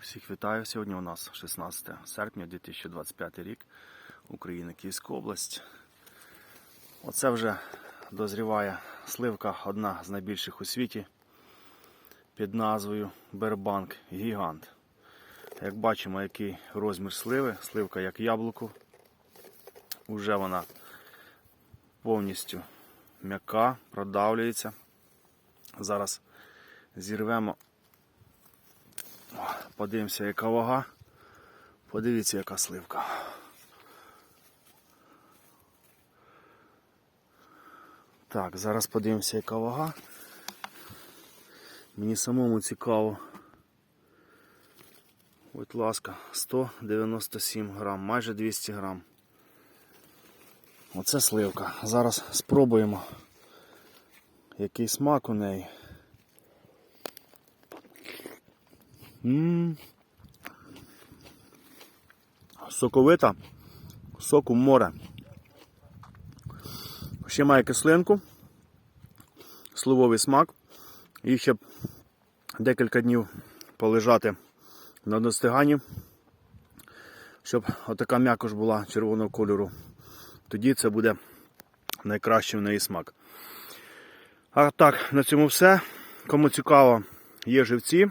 Всіх вітаю. Сьогодні у нас 16 серпня 2025 рік. Україна, Київська область. Оце вже дозріває сливка, одна з найбільших у світі під назвою Бербанк Гігант. Як бачимо, який розмір сливи, сливка як яблуко. Уже вона повністю м'яка, продавлюється. Зараз зірвемо Подивимося, яка вага. Подивіться, яка сливка. Так, зараз подивимося, яка вага. Мені самому цікаво. Будь ласка, 197 грам, майже 200 грам. Оце сливка. Зараз спробуємо, який смак у неї. Соковита, соку море. Ще має кислинку, сливовий смак. І ще декілька днів полежати на достиганні, щоб отака м'якош була червоного кольору. Тоді це буде найкращий в неї смак. А так, на цьому все. Кому цікаво, є живці.